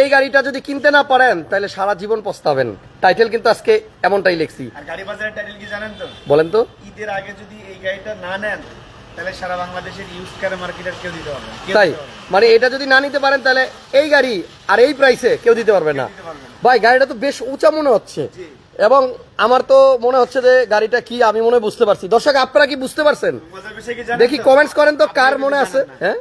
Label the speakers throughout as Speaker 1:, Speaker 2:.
Speaker 1: এই গাড়িটা যদি কিনতে না পারেন তাহলে সারা জীবন পস্তাবেন। টাইটেল কিন্তু আজকে এমনটাই লিখছি।
Speaker 2: আর গাড়ি বাজারের টাইটেল কি জানেন তো?
Speaker 1: বলেন তো।
Speaker 2: ঈদের আগে যদি এই গাড়িটা না নেন তাহলে সারা বাংলাদেশের ইউজ কার মার্কেটের কেউ দিতে পারবে
Speaker 1: তাই। মানে এটা যদি না নিতে পারেন তাহলে এই গাড়ি আর এই প্রাইসে কেউ দিতে পারবে না। ভাই গাড়িটা তো বেশ উঁচা মনে হচ্ছে। এবং আমার তো মনে হচ্ছে যে গাড়িটা কি আমি মনে বুঝতে পারছি। দর্শক আপনারা কি বুঝতে পারছেন? দেখি কমেন্টস করেন তো কার মনে আছে? হ্যাঁ?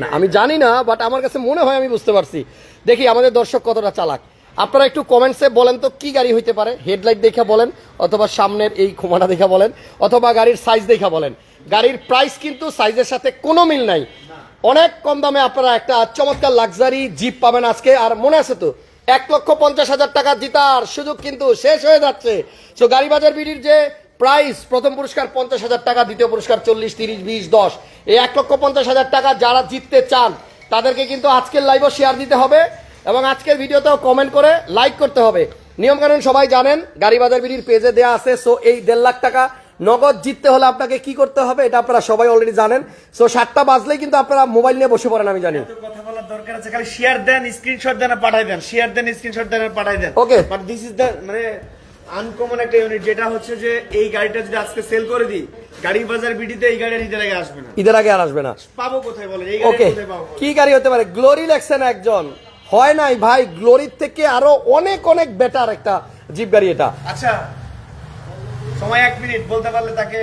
Speaker 2: না
Speaker 1: আমি জানি না বাট আমার কাছে মনে হয় আমি বুঝতে পারছি। দেখি আমাদের দর্শক কতটা চালাক। আপনারা একটু কমেন্টসে বলেন তো কি গাড়ি হইতে পারে? হেডলাইট দেখা বলেন অথবা সামনের এই খোমাটা দেখা বলেন অথবা গাড়ির সাইজ দেখা বলেন। গাড়ির প্রাইস কিন্তু সাইজের সাথে কোনো মিল নাই। অনেক কম দামে আপনারা একটা চমৎকার লাক্সারি জিপ পাবেন আজকে আর মনে আছে তো? এক লক্ষ পঞ্চাশ হাজার টাকা জিতার সুযোগ কিন্তু শেষ হয়ে যাচ্ছে। সো গাড়ি বাজার বিডির যে প্রাইস প্রথম পুরস্কার পঞ্চাশ হাজার টাকা, দ্বিতীয় পুরস্কার চল্লিশ, তিরিশ, বিশ, দশ। এই এক লক্ষ পঞ্চাশ হাজার টাকা যারা জিততে চান, তাদেরকে কিন্তু আজকের লাইভও শেয়ার দিতে হবে এবং আজকের ভিডিওতেও কমেন্ট করে লাইক করতে হবে। নিয়মকানুন সবাই জানেন গাড়ি বাজার বিডির পেজে দেওয়া আছে। সো এই দেড় লাখ টাকা নগদ জিততে হলে আপনাকে কি করতে হবে এটা আপনারা সবাই অলরেডি জানেন। সো সাতটা বাজলেই কিন্তু আপনারা মোবাইল নিয়ে বসে পড়েন আমি জানি।
Speaker 2: কথা বলার দরকার আছে খালি শেয়ার দেন স্ক্রিনশট দেন পাঠাই দেন। শেয়ার দেন স্ক্রিনশট দেন পাঠাই দেন. বাট দিস ইজ দ্য মানে আনকমন একটা ইউনিট যেটা হচ্ছে যে এই গাড়িটা যদি আজকে সেল করে দিই গাড়ি বাজার বিডিতে এই গাড়ি ঈদের আগে আসবে না।
Speaker 1: ঈদের আগে আর আসবে না।
Speaker 2: পাবো কোথায় বলে এই গাড়ি
Speaker 1: ওকে
Speaker 2: কোথায় পাবো
Speaker 1: কি গাড়ি হতে পারে? গ্লোরি লেখছেন একজন। হয় নাই ভাই গ্লোরির থেকে আরও অনেক অনেক বেটার একটা জিপ গাড়ি এটা।
Speaker 2: আচ্ছা সময় এক মিনিট বলতে পারলে তাকে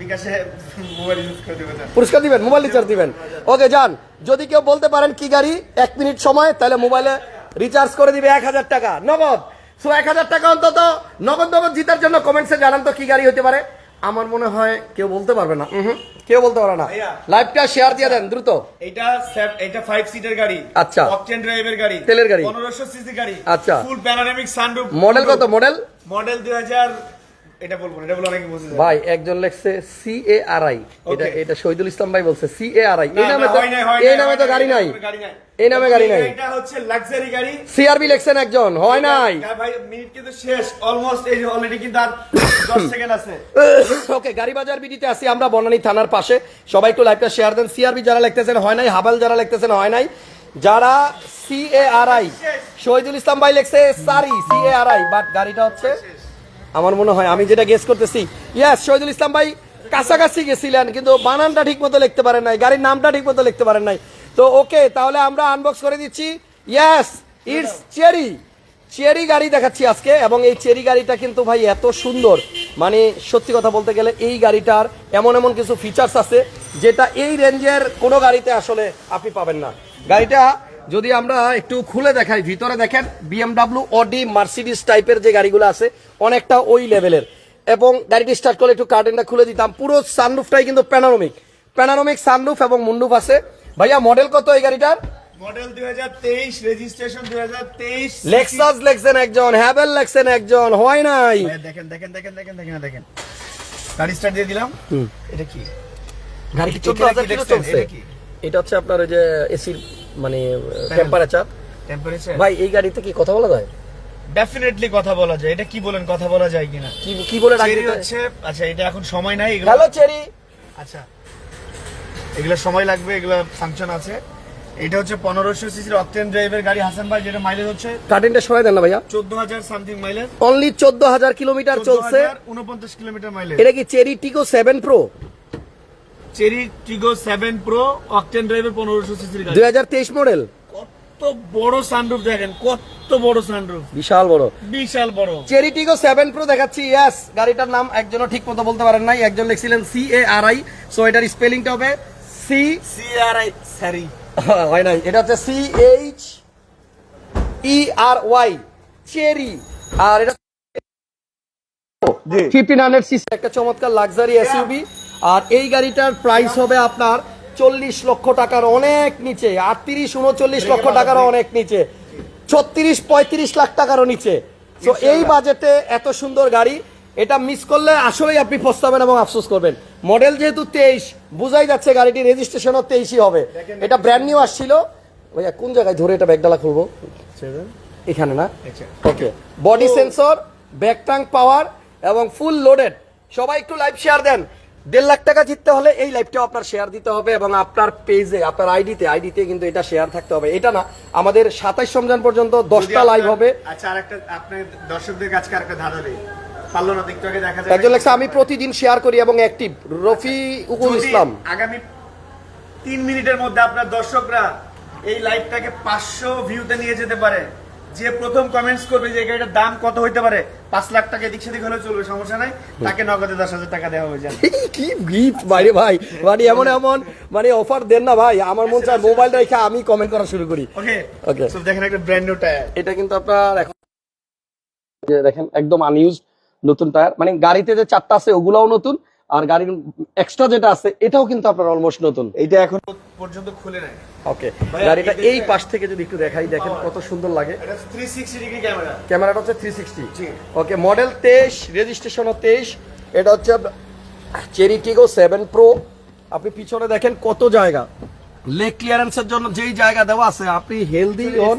Speaker 2: বিকাশে মোবাইল ইউজ করে দেবে
Speaker 1: পুরস্কার দিবেন মোবাইল রিচার্জ দিবেন। ওকে যান। যদি কেউ বলতে পারেন কি গাড়ি এক মিনিট সময় তাহলে মোবাইলে রিচার্জ করে দিবে এক হাজার টাকা। নগদ। সো এক হাজার টাকা অন্তত নগদ নগদ জিতার জন্য কমেন্টসে জানান তো কি গাড়ি হতে পারে। আমার মনে হয় কেউ বলতে পারবে না। কেউ বলতে পারবে না। লাইভটা শেয়ার দিয়ে দেন দ্রুত।
Speaker 2: এটা এটা ফাইভ সিটার গাড়ি।
Speaker 1: আচ্ছা।
Speaker 2: অকটেন ড্রাইভের গাড়ি।
Speaker 1: তেলের গাড়ি।
Speaker 2: পনেরোশো সিসি গাড়ি।
Speaker 1: আচ্ছা।
Speaker 2: ফুল প্যানোরামিক সানরুফ
Speaker 1: মডেল কত মডেল
Speaker 2: মডেল দুই হাজার এটা বলব এটা বলে অনেকে বুঝে
Speaker 1: ভাই একজন লেখছে সি এ আর আই এটা এটা শহীদুল ইসলাম ভাই বলছে সি এ আর আই এই নামে তো এই নামে তো গাড়ি নাই এই নামে গাড়ি নাই।
Speaker 2: এটা হচ্ছে লাক্সারি গাড়ি।
Speaker 1: সিআরবি লেখছেন একজন হয় নাই।
Speaker 2: ভাই মিনিট কিন্তু শেষ অলমোস্ট এই অলরেডি কিন্তু আর দশ সেকেন্ড আছে।
Speaker 1: ওকে গাড়ি বাজার বিডিতে আছি আমরা বনানী থানার পাশে। সবাই একটু লাইভটা শেয়ার দেন। সিআরবি যারা লিখতেছেন হয় নাই? হাবাল যারা লিখতেছেন হয় নাই? যারা C A R I Shahidul Islam ভাই লিখছে sorry C A R I but গাড়িটা হচ্ছে আমার মনে হয়, আমি যেটা গেস করতেছি ইয়াস শহীদুল ইসলাম ভাই কাছাকাছি গেছিলেন, কিন্তু বানানটা ঠিক মতো লিখতে পারেন নাই, গাড়ির নামটা ঠিক মতো লিখতে পারেন নাই। তো ওকে, তাহলে আমরা আনবক্স করে দিচ্ছি ইয়াস ইটস চেরি চেরি গাড়ি দেখাচ্ছি আজকে, এবং এই চেরি গাড়িটা কিন্তু ভাই এত সুন্দর। মানে সত্যি কথা বলতে গেলে এই গাড়িটার এমন এমন কিছু ফিচার্স আছে, যেটা এই রেঞ্জের কোনো গাড়িতে আসলে আপনি পাবেন না। গাড়িটা যদি আমরা একটু খুলে দেখাই ভিতরে দেখেন বিএমডাব্লিউ অডি মার্সিডিস টাইপের যে গাড়িগুলো আছে অনেকটা ওই লেভেলের এবং গাড়িটি স্টার্ট করলে একটু কার্টেনটা খুলে দিতাম। পুরো সানরুফটাই কিন্তু প্যানারোমিক প্যানারোমিক সানরুফ এবং মুন্ডুফ আছে। ভাইয়া মডেল কত এই গাড়িটার?
Speaker 2: মডেল দুই হাজার তেইশ রেজিস্ট্রেশন দুই হাজার তেইশ
Speaker 1: লেক্সাস লেখছেন একজন হ্যাভেল লেখছেন একজন হয় নাই?
Speaker 2: দেখেন দেখেন দেখেন দেখেন দেখেন দেখেন। গাড়ি স্টার্ট দিয়ে দিলাম। এটা কি?
Speaker 1: গাড়ি কি চোদ্দ হাজার কিলো চলছে।
Speaker 2: এটা
Speaker 1: হচ্ছে আপনার ওই যে এসির মানে টেম্পারেচার
Speaker 2: টেম্পারেচার
Speaker 1: ভাই এই গাড়িতে কি কথা বলা যায়?
Speaker 2: ডেফিনেটলি কথা বলা যায়। এটা কি বলেন কথা বলা যায় কিনা?
Speaker 1: কি কি বলে
Speaker 2: চেরি হচ্ছে আচ্ছা এটা এখন সময় নাই এগুলো
Speaker 1: হ্যালো চেরি।
Speaker 2: আচ্ছা এগুলো সময় লাগবে এগুলো ফাংশন আছে। এটা হচ্ছে পনেরোশো সিসির অকটেন ড্রাইভের গাড়ি। হাসান ভাই যেটা মাইলেজ হচ্ছে
Speaker 1: কার্টেনটা সরাই দেন না ভাইয়া।
Speaker 2: চোদ্দ হাজার সামথিং মাইলেজ
Speaker 1: অনলি চোদ্দ হাজার কিলোমিটার চলছে
Speaker 2: উনপঞ্চাশ কিলোমিটার মাইলেজ
Speaker 1: এটা কি Chery Tiggo seven pro
Speaker 2: Chery Tiggo seven pro octane ড্রাইভের পনেরোশো সিসির গাড়ি।
Speaker 1: দুই হাজার তেইশ মডেল
Speaker 2: কত বড় সানরুফ দেখেন কত বড় সানরুফ
Speaker 1: বিশাল বড়।
Speaker 2: বিশাল বড়।
Speaker 1: চেরি টিকো সেভেন প্রো দেখাচ্ছি ইয়াস গাড়িটার নাম একজনও ঠিক মতো বলতে পারেন নাই একজন লিখছিলেন C A R I so এটার স্পেলিংটা হবে C
Speaker 2: C R I sorry.
Speaker 1: হয় নাই এটা হচ্ছে C H E R Y Chery. আর এটা ফিফটিন হান্ড্রেড সিসি একটা চমৎকার লাক্সারি এসইউবি আর এই গাড়িটার প্রাইস হবে আপনার চল্লিশ লক্ষ টাকার অনেক নিচে আটত্রিশ উনচল্লিশ লক্ষ টাকার অনেক নিচে ছত্রিশ পঁয়ত্রিশ লাখ টাকারও নিচে। তো এই বাজেটে এত সুন্দর গাড়ি এটা মিস করলে আসলেই আপনি পস্তাবেন এবং আফসোস করবেন। মডেল যেহেতু তেইশ বুঝাই যাচ্ছে গাড়িটি রেজিস্ট্রেশনও তেইশই হবে। এটা ব্র্যান্ড নিউ আসছিল। ভাইয়া কোন জায়গায় ধরে এটা ব্যাগডালা খুলবো? এখানে না। Okay body sensor back tank power এবং ফুল লোডেড সবাই একটু লাইভ শেয়ার দেন। দেড় লাখ টাকা জিততে হলে এই লাইভটাও আপনার শেয়ার দিতে হবে এবং আপনার পেজে আপনার আইডিতে আইডিতে কিন্তু এটা শেয়ার থাকতে হবে। এটা না আমাদের সাতাইশ রমজান পর্যন্ত দশটা লাইভ হবে।
Speaker 2: আচ্ছা আরেকটা আপনার দর্শকদের কাছে আরেকটা ধাঁধা দেই। একটু
Speaker 1: একজন আমি প্রতিদিন শেয়ার করি এবং অ্যাক্টিভ রফি উকুল ইসলাম।
Speaker 2: আগামী তিন মিনিটের মধ্যে আপনার দর্শকরা এই লাইভটাকে পাঁচশো ভিউতে নিয়ে যেতে পারে যে প্রথম কমেন্টস করবে যে গাড়িটার দাম কত হইতে পারে পাঁচ লাখ টাকা এদিক সেদিক হলে চলবে সমস্যা নাই। তাকে নগদে দশ হাজার টাকা দেওয়া হয়ে যাবে।
Speaker 1: কি গিফট বাইরে ভাই। মানে এমন এমন মানে অফার দেন না ভাই। আমার মন চায় মোবাইল রেখে আমি কমেন্ট করা শুরু করি।
Speaker 2: ওকে
Speaker 1: Okay.
Speaker 2: সো দেখেন একটা ব্র্যান্ড নিউ টায়ার
Speaker 1: এটা কিন্তু আপনার এখন যে দেখেন একদম আনইউজ নতুন টায়ার মানে গাড়িতে যে চারটা আছে ওগুলাও নতুন। আর গাড়ির এক্সট্রা যেটা আছে এটাও কিন্তু আপনার অলমোস্ট নতুন।
Speaker 2: এইটা এখন পর্যন্ত খুলে নাই।
Speaker 1: ওকে গাড়িটা
Speaker 2: এই
Speaker 1: পাশ থেকে যদি একটু দেখাই দেখেন কত সুন্দর লাগে।
Speaker 2: এটা থ্রি সিক্সটি ডিগ্রি ক্যামেরা
Speaker 1: ক্যামেরাটা হচ্ছে থ্রি সিক্সটি
Speaker 2: জি।
Speaker 1: ওকে মডেল তেইশ রেজিস্ট্রেশনও তেইশ। এটা হচ্ছে চেরি টিগো সেভেন প্রো আপনি পিছনে দেখেন কত জায়গা। লেগ ক্লিয়ারেন্সের জন্য যেই জায়গা দেওয়া আছে আপনি হেলদি হন।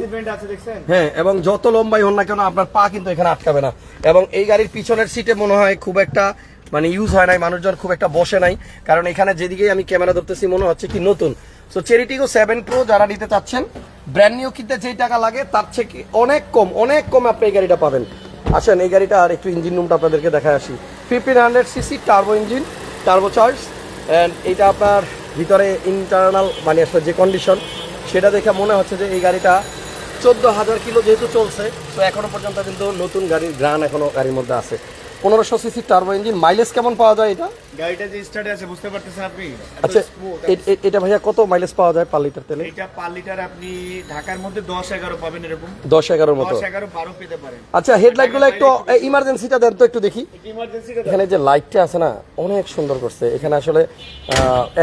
Speaker 1: হ্যাঁ এবং যত লম্বাই হন না কেন আপনার পা কিন্তু এখানে আটকাবে না। এবং এই গাড়ির পিছনের সিটে মনে হয় খুব একটা মানে ইউজ হয় নাই, মানুষজন খুব একটা বসে নাই। কারণ এখানে যেদিকেই আমি ক্যামেরা ধরতেছি, মনে হচ্ছে কি নতুন। সো চেরিটিগো সেভেন প্রো যারা নিতে চাচ্ছেন ব্র্যান্ড নিউ কিনতে যেই টাকা লাগে, তার থেকে অনেক কম অনেক কম আপনি এই গাড়িটা পাবেন। আসেন, এই গাড়িটা আর একটু ইঞ্জিন রুমটা আপনাদেরকে দেখায় আসি। Fifteen hundred CC turbo engine turbo charge and এটা আপনার ভিতরে ইন্টারনাল মানে আসলে যে কন্ডিশন সেটা দেখে মনে হচ্ছে যে এই গাড়িটা চোদ্দ হাজার কিলো যেহেতু চলছে, তো এখনও পর্যন্ত কিন্তু নতুন গাড়ির গ্রান এখনও গাড়ির মধ্যে আছে। পনেরোশো সিসি টার্বো ইঞ্জিন মাইলেজ কেমন পাওয়া যায় এটা?
Speaker 2: গাড়িটা যে স্টার্টে আছে বুঝতে পারতেছেন আপনি?
Speaker 1: আচ্ছা এটা ভাইয়া কত মাইলেজ পাওয়া যায় পার লিটার তেলে?
Speaker 2: এটা পার লিটার আপনি ঢাকার মধ্যে দশ এগারো পাবেন এরকম।
Speaker 1: মতো।
Speaker 2: পেতে পারেন।
Speaker 1: আচ্ছা হেডলাইটগুলো একটু ইমার্জেন্সিটা দেন তো একটু দেখি। এখানে যে লাইটটা আছে না অনেক সুন্দর করছে। এখানে আসলে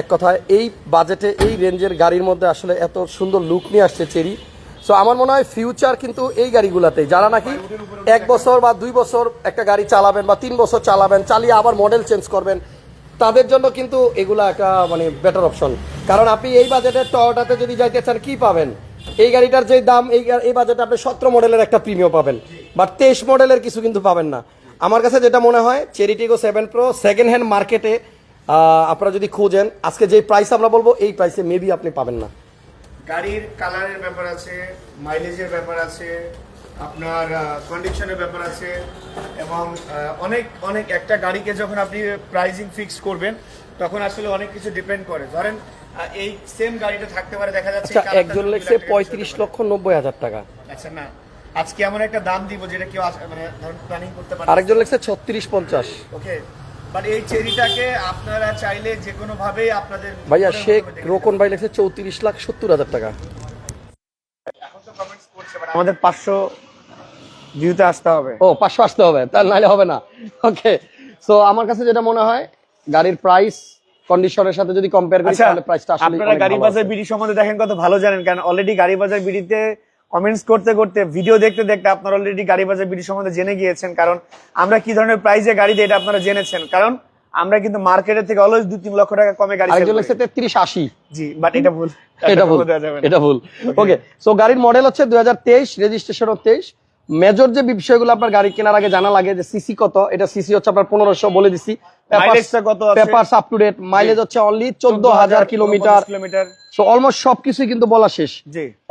Speaker 1: এক কথায় এই বাজেটে এই রেঞ্জের গাড়ির মধ্যে আসলে এত সুন্দর লুক নিয়ে আসছে চেরি সো আমার মনে হয় ফিউচার কিন্তু এই গাড়িগুলাতে যারা নাকি এক বছর বা দুই বছর একটা গাড়ি চালাবেন বা তিন বছর চালাবেন, চালিয়ে আবার মডেল চেঞ্জ করবেন, তাদের জন্য কিন্তু এগুলা একটা মানে বেটার অপশন কারণ আপনি এই বাজেটের টয়োটাতে যদি যাইতে চান, কি পাবেন? এই গাড়িটার যে দাম, এই এই বাজেটে আপনি সতেরো মডেলের একটা প্রিমিয়াম পাবেন। বাট তেইশ মডেলের কিছু কিন্তু পাবেন না। আমার কাছে যেটা মনে হয় Chery Tiggo seven pro second hand মার্কেটে আপনারা যদি খোঁজেন, আজকে যে প্রাইস আমরা বলব, এই প্রাইসে মেবি আপনি পাবেন না।
Speaker 2: গাড়ির কালারের ব্যাপার আছে মাইলেজের ব্যাপার আছে আপনার কন্ডিশনের ব্যাপার আছে এবং অনেক অনেক একটা গাড়িকে যখন আপনি প্রাইজিং ফিক্স করবেন তখন আসলে অনেক কিছু ডিপেন্ড করে। ধরেন এই সেম গাড়িটা থাকতে পারে দেখা যাচ্ছে
Speaker 1: আচ্ছা একজন লেগছে পঁয়ত্রিশ লক্ষ নব্বই হাজার টাকা।
Speaker 2: আচ্ছা না। আজকে এমন একটা দাম দিব যেটা কেউ মানে ধরুন প্ল্যানিং করতে পারে
Speaker 1: আরেকজন লেগছে ছত্রিশ পঞ্চাশ।
Speaker 2: ওকে বাট এই চেরিটাকে আপনারা চাইলে যে কোনো আপনাদের
Speaker 1: ভাইয়া শেখ রোকন ভাই লেগছে চৌত্রিশ লাখ সত্তর হাজার টাকা।
Speaker 2: আমাদের পাঁচশো ভিউতে আসতে হবে।
Speaker 1: ও পাঁচশো আসতে হবে তার নাহলে হবে না। ওকে সো আমার কাছে যেটা মনে হয় গাড়ির প্রাইস কন্ডিশনের সাথে যদি কম্পেয়ার করি
Speaker 2: আচ্ছা
Speaker 1: তাহলে প্রাইসটা আসলে
Speaker 2: আপনারা গাড়ি বাজার বিডি সম্বন্ধে দেখেন কত ভালো জানেন কারণ অলরেডি গাড়ি বাজার বিডিতে কমেন্টস করতে করতে ভিডিও দেখতে দেখতে আপনারা অলরেডি গাড়ি বাজার বিডি সম্বন্ধে জেনে গিয়েছেন কারণ আমরা কি ধরনের প্রাইসে গাড়ি দিই এটা আপনারা জেনেছেন কারণ আমরা কিন্তু মার্কেটের থেকে অলওয়েজ দুই তিন লক্ষ টাকা কমে গাড়ি
Speaker 1: আরেকজন লেগছে। তেত্রিশ আশি
Speaker 2: জি বাট এটা ভুল
Speaker 1: এটা ভুল। এটা ভুল ওকে সো গাড়ির মডেল হচ্ছে দুই হাজার তেইশ রেজিস্ট্রেশন তেইশ মেজর যে বিষয়গুলো আপনার গাড়ি কেনার আগে জানা লাগে যে সিসি কত এটা সিসি হচ্ছে আপনার পনেরোশো বলে দিছি? Papers up to date mileage হচ্ছে অনলি চোদ্দ হাজার কিলোমিটার।
Speaker 2: কিলোমিটার।
Speaker 1: অলমোস্ট সবকিছুই কিন্তু বলা শেষ।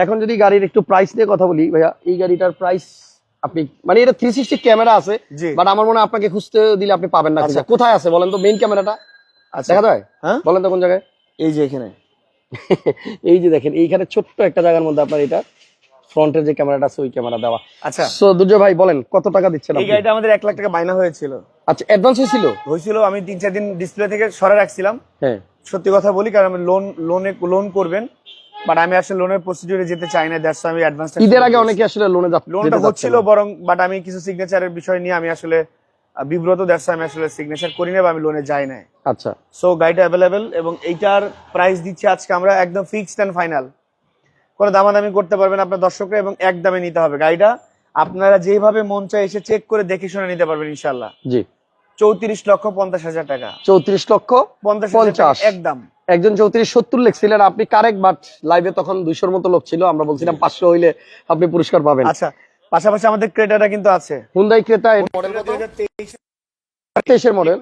Speaker 1: এখন যদি গাড়ির একটু প্রাইস নিয়ে কথা বলি ভাইয়া এই গাড়িটার প্রাইস আপনি মানে এটা থ্রি সিক্সটি ক্যামেরা আছে বাট আমার মনে হয় আপনাকে খুঁজতে দিলে আপনি পাবেন না।
Speaker 2: আচ্ছা।
Speaker 1: কোথায় আছে বলেন তো মেইন ক্যামেরাটা
Speaker 2: আচ্ছা।
Speaker 1: দেখা যায়?
Speaker 2: হ্যাঁ?
Speaker 1: বলেন তো কোন জায়গায়।
Speaker 2: এই যে এখানে।
Speaker 1: এই যে দেখেন এইখানে ছোট্ট একটা জায়গার মধ্যে আপনার এটা। ফ্রন্টের যে ক্যামেরাটা আছে ওই ক্যামেরা দেওয়া।
Speaker 2: আচ্ছা।
Speaker 1: সো দুর্জয় ভাই বলেন কত টাকা দিচ্ছেন
Speaker 2: এই গাড়িটা আমাদের এক লাখ টাকা বাইনা হয়েছিল।
Speaker 1: আচ্ছা অ্যাডভান্স হয়েছিল?
Speaker 2: হয়েছিল আমি তিন চার দিন ডিসপ্লে থেকে সরে রাখছিলাম।
Speaker 1: হ্যাঁ।
Speaker 2: সত্যি কথা বলি কারণ আমি লোন লোনে লোন করবেন। বাট আমি আসলে লোনের প্রসিডিউরে যেতে চাই না দ্যাটস আমি অ্যাডভান্স
Speaker 1: ঈদের আগে অনেকে আসলে লোনে যাচ্ছে
Speaker 2: লোনটা হচ্ছিল বরং বাট আমি কিছু সিগনেচারের বিষয় নিয়ে আমি আসলে বিব্রত দ্যাটস আমি আসলে সিগনেচার করি না বা আমি লোনে যাই না
Speaker 1: আচ্ছা।
Speaker 2: সো গাড়িটা অ্যাভেলেবেল এবং এইটার প্রাইস দিচ্ছি আজকে আমরা একদম ফিক্সড অ্যান্ড ফাইনাল কোনো দামাদামি করতে পারবেন আপনার দর্শকরা এবং এক দামে নিতে হবে। গাড়িটা আপনারা যেভাবে মন চায় এসে চেক করে দেখে শুনে নিতে পারবেন ইনশাল্লাহ
Speaker 1: জি।
Speaker 2: চৌত্রিশ লক্ষ পঞ্চাশ হাজার টাকা।
Speaker 1: চৌত্রিশ লক্ষ
Speaker 2: পঞ্চাশ
Speaker 1: পঞ্চাশ।
Speaker 2: একদম
Speaker 1: একজন চৌত্রিশ সত্তর লিখছিলেন আপনি কারেক্ট বাট লাইভে তখন দুইশোর মতো লোক ছিল আমরা বলছিলাম পাঁচশো হইলে আপনি পুরস্কার পাবেন।
Speaker 2: আচ্ছা পাশাপাশি আমাদের ক্রেটাটা কিন্তু আছে।
Speaker 1: হুন্দাই ক্রেতা এর মডেল কত? তেইশের মডেল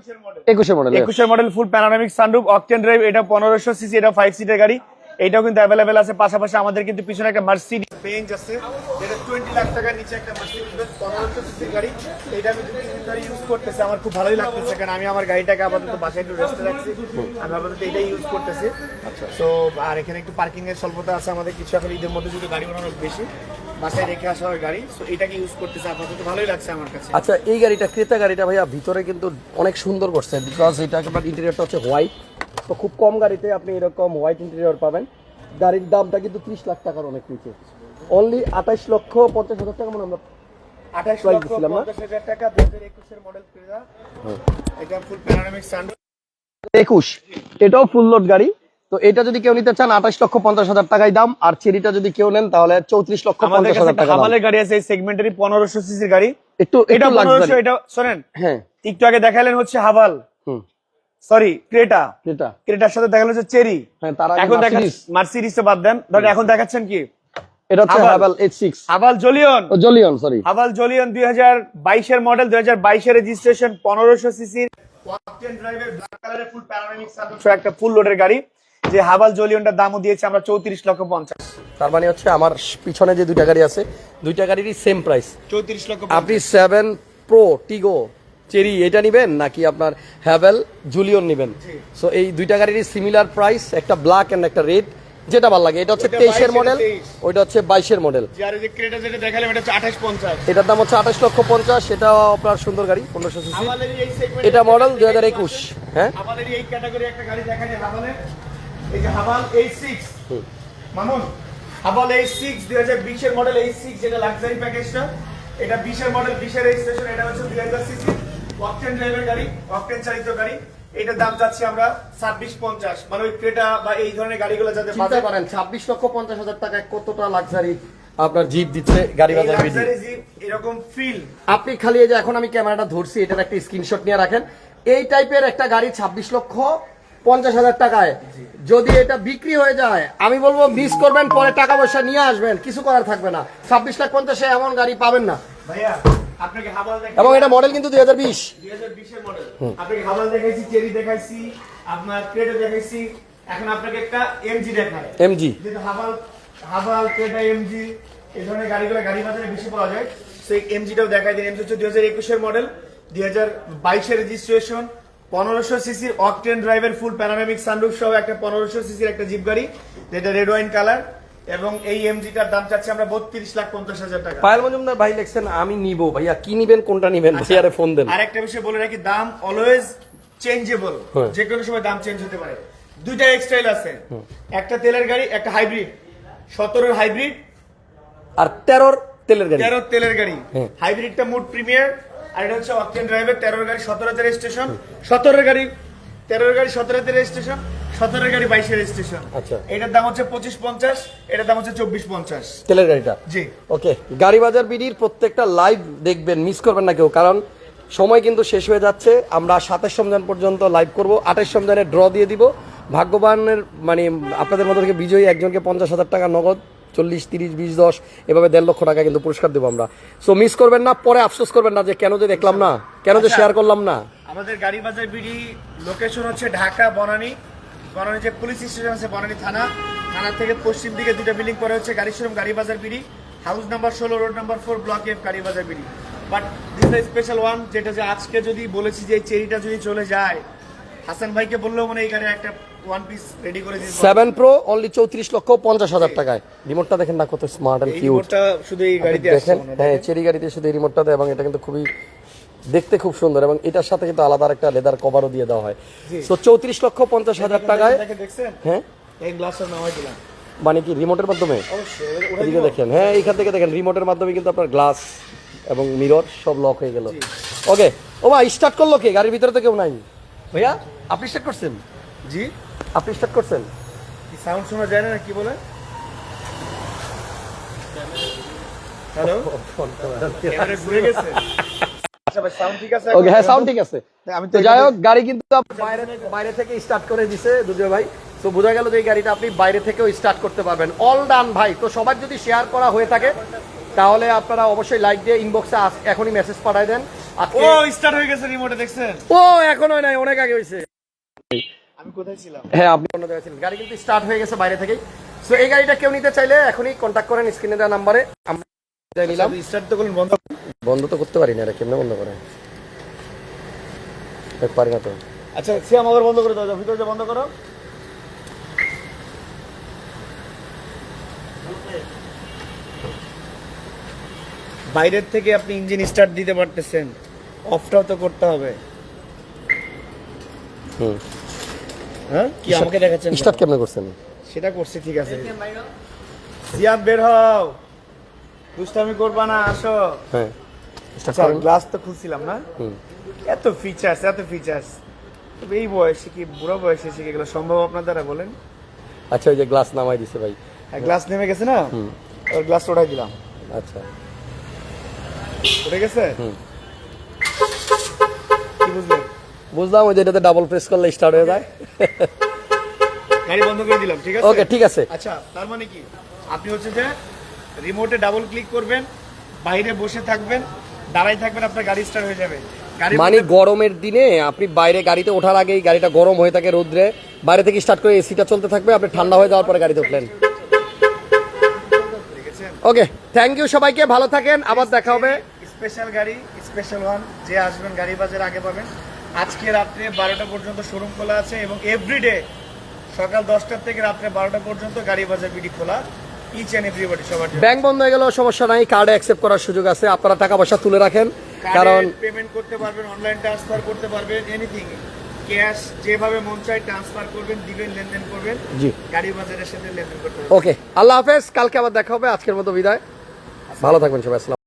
Speaker 1: একুশের মডেল
Speaker 2: একুশের model full panoramic sunroof octane drive এটা পনেরোশো সিসি এটা ফাইভ সিটের গাড়ি। এটাও কিন্তু অ্যাভেলেবেল আছে। পাশাপাশি আমাদের কিন্তু পিছনে একটা মার্সিডিজ বেঞ্চ আছে যেটা টোয়েন্টি লাখ টাকার নিচে একটা মার্সিডিজ বেঞ্চ পনেরোশো সিসির গাড়ি। এটা আমি দুই দিন ধরে ইউজ করতেছি আমার খুব ভালোই লাগতেছে কারণ আমি আমার গাড়িটাকে আপাতত বাসায় একটু রেস্টে রাখছি। আমি আপাতত এটাই ইউজ করতেছি। তো আর এখানে একটু পার্কিং এর স্বল্পতা আছে আমাদের কিছু এখন ঈদের মধ্যে যদি গাড়ি বানানো বেশি বাসায় রেখে আসা হয় গাড়ি। তো এটাকে ইউজ করতেছে আপাতত ভালোই লাগছে আমার কাছে।
Speaker 1: আচ্ছা এই গাড়িটা ক্রেতা গাড়িটা ভাইয়া ভিতরে কিন্তু অনেক সুন্দর করছে বিকজ এটা একেবারে ইন্টেরিয়রটা হচ্ছে হোয়াইট তো খুব কম গাড়িতে আপনি এরকম হোয়াইট ইন্টেরিয়র পাবেন। গাড়ির দামটা কিন্তু ত্রিশ লাখ টাকার অনেক নিচে। অনলি আঠাশ লক্ষ পঞ্চাশ হাজার টাকা মনে আমরা Price
Speaker 2: লক্ষ
Speaker 1: দিছিলাম না?
Speaker 2: টাকা দু হাজার একুশের মডেল এটা ফুল প্যানোরামিক সানরুফ
Speaker 1: একুশ। এটাও ফুল লোড গাড়ি। তো এটা যদি কেউ নিতে চান আঠাশ লক্ষ পঞ্চাশ হাজার টাকায় দাম। আর চেরিটা যদি কেউ নেন তাহলে চৌত্রিশ লক্ষ পঞ্চাশ হাজার টাকা।
Speaker 2: হামালের গাড়ি আছে এই সেগমেন্টেরই পনেরোশো সিসির গাড়ি।
Speaker 1: একটু
Speaker 2: এটা পনেরোশো এটা শোনেন।
Speaker 1: হ্যাঁ।
Speaker 2: একটু আগে দেখালেন হচ্ছে হাভাল।
Speaker 1: হুম
Speaker 2: সরি ক্রেটা।
Speaker 1: এটা
Speaker 2: ক্রেটার সাথে চেরি।
Speaker 1: হ্যাঁ
Speaker 2: এখন তো বাদ দেন। ধরেন এখন দেখাচ্ছেন কি?
Speaker 1: এটা হচ্ছে
Speaker 2: হাভাল জলিয়ন
Speaker 1: জলিয়ন সরি
Speaker 2: হাভাল জলিয়ন একটা ফুল লোডের গাড়ি যে হাভাল জলিয়নটার দামও দিয়েছে আমরা চৌত্রিশ লক্ষ পঞ্চাশ।
Speaker 1: তার মানে হচ্ছে আমার পিছনে যে দুইটা গাড়ি আছে দুইটা গাড়িরই সেম প্রাইস
Speaker 2: লক্ষ
Speaker 1: আপনি সেভেন প্রো টিগো চেরি এটা নিবেন নাকি আপনার হ্যাভেল জুলিয়ন নিবেন? সো এই দুইটা গাড়িরই সিমিলার প্রাইস একটা ব্ল্যাক এন্ড একটা রেড যেটা ভালো লাগে। এটা হচ্ছে তেইশের মডেল ওইটা হচ্ছে বাইশের মডেল
Speaker 2: এটা
Speaker 1: এটার দাম হচ্ছে আঠাশ লক্ষ পঞ্চাশ এটাও আপনার সুন্দর গাড়ি পনেরোশো সিসি এটা মডেল দুই হাজার একুশ। হ্যাঁ?
Speaker 2: এই সিক্স দুই হাজার বিশের মডেল এই সিক্স যেটা লাক্সারি প্যাকেজটা এটা বিশের মডেল বিশের রেজিস্ট্রেশন এটা হচ্ছে দুই হাজার সিসি অকটেন ড্রাইভের গাড়ি অকটেন চালিত গাড়ি। এটার দাম চাচ্ছি আমরা ছাব্বিশ পঞ্চাশ। মানে ওই ক্রেটা বা এই ধরনের গাড়িগুলো যাতে
Speaker 1: চিন্তা করেন ছাব্বিশ লক্ষ পঞ্চাশ হাজার টাকায় কতটা লাক্সারি আপনার জিপ দিচ্ছে গাড়ি বাজার
Speaker 2: জিপ এরকম ফিল
Speaker 1: আপনি খালি এই যে এখন আমি ক্যামেরাটা ধরছি এটার একটা স্ক্রিনশট নিয়ে রাখেন। এই টাইপের একটা গাড়ি ছাব্বিশ লক্ষ পঞ্চাশ হাজার টাকায়। যদি এটা বিক্রি হয়ে যায় আমি বলব মিস করবেন পরে টাকা পয়সা নিয়ে আসবেন কিছু করার থাকবে না। ছাব্বিশ লাখ পঞ্চাশে এমন গাড়ি পাবেন না।
Speaker 2: ভাইয়া
Speaker 1: এবং এটা মডেল কিন্তু দুই হাজার বিশ।
Speaker 2: মডেল আপনাকে হাভাল দেখাইছি চেরি দেখাইছি আপনার ক্রেটা দেখাইছি। এখন আপনাকে একটা এমজি দেখায়
Speaker 1: এমজি
Speaker 2: যেহেতু হাভাল হাভাল ক্রেটা এমজি এই ধরনের গাড়িগুলো গাড়ি বাজারে বেশি পাওয়া যায়। সেই এমজিটাও দেখাই দিন। এমজি হচ্ছে দুই হাজার একুশের মডেল দুই হাজার বাইশের রেজিস্ট্রেশন পনেরোশো সিসির অকটেন ড্রাইভের ফুল প্যানোরামিক সানরুফ সহ একটা পনেরোশো সিসির একটা জিপ গাড়ি যেটা রেড ওয়াইন কালার এবং এই এমজিটার দাম চাচ্ছি আমরা বত্রিশ লাখ পঞ্চাশ হাজার টাকা।
Speaker 1: পায়েল মজুমদার ভাই লেখছেন আমি নিব। ভাইয়া কি নিবেন কোনটা নিবেন? ভাইয়ারে ফোন দেন।
Speaker 2: আর একটা বিষয় বলে রাখি দাম অলওয়েজ চেঞ্জেবল
Speaker 1: হ্যাঁ।
Speaker 2: যে কোনো সময় দাম চেঞ্জ হতে পারে। দুইটা এক্সটাইল আছে। একটা তেলের গাড়ি একটা হাইব্রিড সতেরোর হাইব্রিড
Speaker 1: আর তেরোর তেলের গাড়ি।
Speaker 2: তেরো তেলের গাড়ি।
Speaker 1: হ্যাঁ।
Speaker 2: হাইব্রিডটা মুড প্রিমিয়ার আর এটা হচ্ছে অকটেন ড্রাইভের তেরোর গাড়ি সতেরোতে রেজিস্ট্রেশন সতেরোর গাড়ি তেরোর গাড়ি সতেরোতে রেজিস্ট্রেশন সতেরোর গাড়ি বাইশে রেজিস্ট্রেশন
Speaker 1: আচ্ছা।
Speaker 2: এটার দাম হচ্ছে পঁচিশ পঞ্চাশ এটার দাম হচ্ছে চব্বিশ পঞ্চাশ।
Speaker 1: তেলের গাড়িটা?
Speaker 2: জি।
Speaker 1: ওকে গাড়ি বাজার বিডির প্রত্যেকটা লাইভ দেখবেন মিস করবেন না কেউ কারণ সময় কিন্তু শেষ হয়ে যাচ্ছে। আমরা সাতাশ রমজান পর্যন্ত লাইভ করব আঠাশ রমজানে ড্র দিয়ে দিব। ভাগ্যবানের মানে আপনাদের থেকে বিজয়ী একজনকে পঞ্চাশ হাজার টাকা নগদ চল্লিশ তিরিশ বিশ দশ এভাবে দেড় লক্ষ টাকা কিন্তু পুরস্কার দেবো আমরা। সো মিস করবেন না পরে আফসোস করবেন না যে কেন যে দেখলাম না কেন যে
Speaker 2: আচ্ছা।
Speaker 1: শেয়ার করলাম না।
Speaker 2: আমাদের গাড়ি বাজার বিডি লোকেশন হচ্ছে ঢাকা বনানী। বনানী যে পুলিশ স্টেশন আছে বনানী থানা। থানা থেকে পশ্চিম দিকে দুটো বিল্ডিং পরে হচ্ছে গাড়ি showroom Gari Bazar BD. House number ষোলো road number four block F Gari Bazar BD. But this special one যেটা যে আজকে যদি বলেছি যে এই চেরিটা যদি চলে যায় হাসান ভাইকে বললেও মানে এই গাড়ি একটা ওয়ান পিস রেডি করে দিতে
Speaker 1: সেভেন প্রো অনলি চৌত্রিশ লক্ষ পঞ্চাশ হাজার টাকায়। রিমোটটা দেখেন না কত স্মার্ট অ্যান্ড কিউট
Speaker 2: শুধু এই গাড়িতে
Speaker 1: দেখেন।
Speaker 2: হ্যাঁ
Speaker 1: চেরি গাড়িতে শুধু এই রিমোটটা দেয় এবং এটা কিন্তু খুবই দেখতে খুব সুন্দর এবং এটার সাথে কিন্তু আলাদা একটা লেদার কভারও দিয়ে দেওয়া হয়। তো চৌত্রিশ লক্ষ পঞ্চাশ হাজার টাকায় হ্যাঁ? মানে কি রিমোটের মাধ্যমে?
Speaker 2: অবশ্যই
Speaker 1: এদিকে দেখেন হ্যাঁ এইখান থেকে দেখেন রিমোটের মাধ্যমে কিন্তু আপনার গ্লাস এবং মিরর সব লক হয়ে গেল। ওকে ও ভাই স্টার্ট করল কে? গাড়ির ভিতরে তো কেউ নাই। ভাইয়া আপনি স্টার্ট করছেন?
Speaker 2: জি।
Speaker 1: আপনি স্টার্ট করছেন?
Speaker 2: কি সাউন্ড শোনা যায় না কি বলে? হ্যালো ক্যামেরা ঘুরে গেছে। আচ্ছা ভাই সাউন্ড ঠিক আছে
Speaker 1: ওকে হ্যাঁ সাউন্ড ঠিক আছে।
Speaker 2: আমি
Speaker 1: তো যাই হোক গাড়ি কিন্তু বাইরে বাইরে থেকে স্টার্ট করে দিছে দুজয় ভাই। তো বোঝা গেল যে এই গাড়িটা আপনি বাইরে থেকেও স্টার্ট করতে পারবেন। অল ডান ভাই। তো সবার যদি শেয়ার করা হয়ে থাকে তাহলে আপনারা অবশ্যই লাইক দিয়ে ইনবক্সে এখনই মেসেজ পাঠায় দেন।
Speaker 2: ও স্টার্ট হয়ে গেছে রিমোটে দেখছেন?
Speaker 1: ও এখন হয় নাই অনেক আগে হয়েছে।
Speaker 2: আমি কোথায় ছিলাম?
Speaker 1: হ্যাঁ আপনি অন্য জায়গায় ছিলেন। গাড়ি কিন্তু স্টার্ট হয়ে গেছে বাইরে থেকেই। সো এই গাড়িটা কেউ নিতে চাইলে এখনই কন্ট্যাক্ট করেন স্ক্রিনে দেওয়া নাম্বারে নিলাম।
Speaker 2: স্টার্ট তো বন্ধ
Speaker 1: বন্ধ তো করতে পারি না এটা কেমনে বন্ধ করে? পারি না তো।
Speaker 2: আচ্ছা সিয়াম আবার বন্ধ করে দাও বন্ধ করো। বাইরের থেকে আপনি ইঞ্জিন স্টার্ট দিতে পারতেছেন অফটাও তো করতে হবে।
Speaker 1: হুম।
Speaker 2: হ্যাঁ? কি আমাকে দেখাচ্ছেন?
Speaker 1: স্টার্ট কেমনে করছেন?
Speaker 2: সেটা করছি ঠিক আছে। সিয়াম বের হও। দুষ্টামি করবা না আসো।
Speaker 1: হ্যাঁ।
Speaker 2: আচ্ছা গ্লাস তো খুলছিলাম না?
Speaker 1: হুম।
Speaker 2: এত ফিচার্স এত ফিচার্স এই বয়সে কি বুড়ো বয়সে শিখে গেলো সম্ভব আপনার দ্বারা বলেন?
Speaker 1: আচ্ছা ওই যে গ্লাস নামাই দিছে ভাই।
Speaker 2: গ্লাস নেমে গেছে না? ওর গ্লাস ওঠাই দিলাম।
Speaker 1: আচ্ছা।
Speaker 2: উঠে গেছে। কি বুঝলেন?
Speaker 1: বুঝলাম ওই যে এটাতে ডাবল প্রেস করলে স্টার্ট হয়ে যায়।
Speaker 2: গাড়ি বন্ধ করে দিলাম ঠিক আছে?
Speaker 1: ওকে ঠিক আছে।
Speaker 2: আচ্ছা তার মানে কি? আপনি হচ্ছে যে রিমোটে ডাবল ক্লিক করবেন বাইরে বসে থাকবেন দাঁড়াই থাকবেন আপনার গাড়ি স্টার্ট হয়ে যাবে।
Speaker 1: মানে গরমের দিনে আপনি বাইরে গাড়িতে ওঠার আগেই গাড়িটা গরম হয়ে থাকে রোদ্রে বাইরে থেকে স্টার্ট করে এসিটা চলতে থাকবে আপনি ঠান্ডা হয়ে যাওয়ার পরে গাড়িতে উঠলেন। ওকে থ্যাংক ইউ সবাইকে ভালো থাকেন আবার দেখা হবে।
Speaker 2: স্পেশাল গাড়ি স্পেশাল ওয়ান যে আসবেন গাড়ি বাজার আগে পাবেন। আজকে রাত্রে বারোটা পর্যন্ত শোরুম খোলা আছে এবং এভরিডে সকাল দশটার থেকে রাত্রে বারোটা পর্যন্ত গাড়ি বাজার বিডি খোলা। ইচ এন্ড এভরিবডি সবার জন্য।
Speaker 1: ব্যাংক বন্ধ হয়ে গেলেও সমস্যা নাই কার্ডে অ্যাকসেপ্ট করার সুযোগ আছে। আপনারা টাকা পয়সা তুলে রাখেন কারণ
Speaker 2: পেমেন্ট করতে পারবেন অনলাইন ট্রান্সফার করতে পারবেন এনিথিং ক্যাশ যেভাবে মন চাই ট্রান্সফার করবেন দিবেন লেনদেন করবেন।
Speaker 1: জি।
Speaker 2: গাড়ি বাজারের সাথে লেনদেন করতে
Speaker 1: ওকে আল্লাহ হাফেজ কালকে আবার দেখা হবে আজকের মতো বিদায়। ভালো থাকবেন সবাই আসসালাম